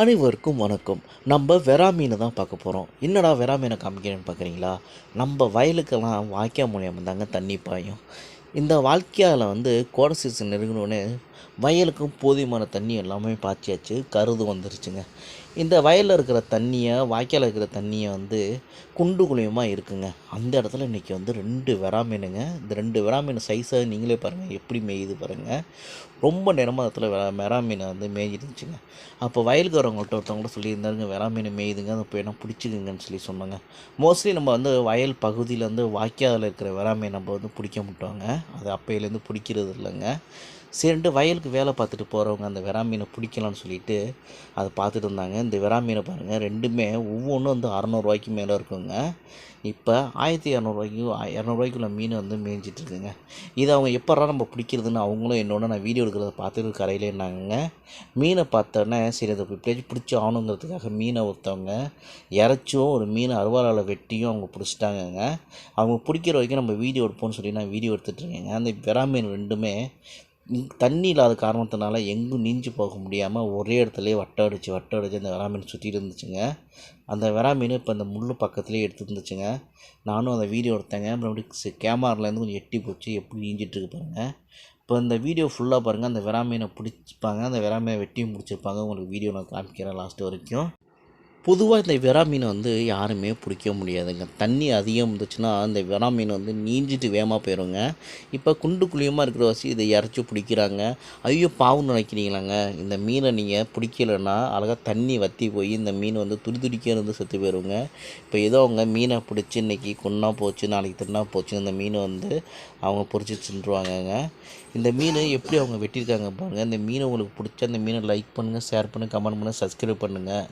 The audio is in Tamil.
அனைவருக்கும் வணக்கம். நம்ம வெறா மீனை தான் பார்க்க போகிறோம் என்னடா வெறா மீனை காமிக்கிறேன்னு பார்க்குறீங்களா? நம்ம வயலுக்கெல்லாம் வாய்க்கால் மூலியமாக தாங்க தண்ணி பாயும். இந்த வாழ்க்கையால் வந்து கோடை சீசன் நெருங்கினோடனே வயலுக்கும் போதியமான தண்ணி எல்லாமே பாய்ச்சியாச்சு. கருது வந்துருச்சுங்க. இந்த வயலில் இருக்கிற தண்ணியை வாய்க்காலில் இருக்கிற தண்ணியை வந்து குண்டு குழியமாக இருக்குங்க. அந்த இடத்துல இன்றைக்கி வந்து ரெண்டு வெறா மீனுங்க இந்த ரெண்டு வெறா மீன் சைஸை நீங்களே பாருங்கள் எப்படி மேயுது பாருங்கள் ரொம்ப நேரமாக இடத்துல வெ வந்து மேய்ஞ்சிட்டு இருந்துச்சுங்க அப்போ வயலுக்கு வரவங்கள்ட்ட ஒருத்தவங்க கூட சொல்லியிருந்தாருங்க வெறா மீன் மேயுதுங்க அதை போய் என்ன பிடிச்சிக்குங்கன்னு சொல்லி சொன்னாங்க. மோஸ்ட்லி நம்ம வந்து வயல் பகுதியில் வந்து வாய்க்காலில் இருக்கிற வெறா நம்ம வந்து பிடிக்க மாட்டோங்க. அது அப்பையிலேருந்து பிடிக்கிறது இல்லைங்க. சரின்ட்டு வயலுக்கு வேலை பார்த்துட்டு போகிறவங்க அந்த வெறா மீனை பிடிக்கலாம்னு சொல்லிட்டு அதை பார்த்துட்டு இருந்தாங்க. இந்த விரா மீனை பாருங்கள் ரெண்டுமே ஒவ்வொன்றும் வந்து அறநூறுவாய்க்கு மேலே இருக்குங்க. இப்போ ஆயிரத்தி இரநூறுவாய்க்கு இரநூறுவாய்க்குள்ள மீன் வந்து மேய்ஞ்சிட்ருக்குங்க இது இதை அவங்க எப்படா நம்ம பிடிக்கிறதுன்னு அவங்களும் என்னோட நான் வீடியோ எடுக்கிறத பார்த்துட்டு கரையிலே இருந்தாங்க மீனை பார்த்தோன்னே சரி அதை எப்படியாச்சும் பிடிச்சி ஆகணுங்கிறதுக்காக மீனை ஒருத்தவங்க இறச்சும் ஒரு மீனை அருவாளால் வெட்டியும் அவங்க பிடிச்சிட்டாங்கங்க. அவங்க பிடிக்கிற வரைக்கும் நம்ம வீடியோ எடுப்போம்னு சொல்லி நான் வீடியோ எடுத்துகிட்ருக்கேங்க அந்த விரா மீன் ரெண்டுமே தண்ணி இல்லாத காரணத்தினால எங்கும் நீஞ்சி போக முடியாமல் ஒரே இடத்துலையே வட்டம் அடித்து வட்டம் அடித்து அந்த வெறா மீன் சுற்றிட்டு இருந்துச்சுங்க. அந்த வெறா மீன் இப்போ அந்த முள் பக்கத்துலேயே எடுத்து இருந்துச்சுங்க நானும் அந்த வீடியோ எடுத்தேங்க. மறுபடியும் கேமராலேருந்து கொஞ்சம் எட்டி போச்சு. எப்படி நீஞ்சிட்ருக்கு பாருங்கள் இப்போ இந்த வீடியோ ஃபுல்லாக பாருங்கள் அந்த வெறா மீனை பிடிச்சிப்பாங்க. அந்த வெறா மீனை வெட்டியும் முடிச்சிருப்பாங்க. உங்களுக்கு வீடியோ நான் காமிக்கிறேன் லாஸ்ட் வரைக்கும். பொதுவாக இந்த வெறா மீனை வந்து யாருமே பிடிக்க முடியாதுங்க. தண்ணி அதிகம் இருந்துச்சுன்னா இந்த வெறா மீன் வந்து நீஞ்சிட்டு வேகமாக போயிடுங்க இப்போ குண்டு குழியமாக இருக்கிற வசி இதை இறச்சி பிடிக்கிறாங்க. ஐயோ பாவம் நினைக்கிறீங்களாங்க. இந்த மீனை நீங்கள் பிடிக்கலைன்னா அழகாக தண்ணி வற்றி போய் இந்த மீன் வந்து துடி துடிக்க இருந்து செத்து போயிடுங்க இப்போ ஏதோ அவங்க மீனை பிடிச்சி இன்றைக்கி கொன்னா போச்சு நாளைக்கு தின்னா போச்சு இந்த மீனை வந்து அவங்க பொறிச்சு தின்றுவாங்கங்க. இந்த மீன் எப்படி அவங்க வெட்டியிருக்காங்க பாருங்கள் இந்த மீனை உங்களுக்கு பிடிச்சா இந்த மீனை லைக் பண்ணுங்கள் ஷேர் பண்ணுங்கள் கமெண்ட் பண்ணுங்கள் சப்ஸ்கிரைப் பண்ணுங்கள்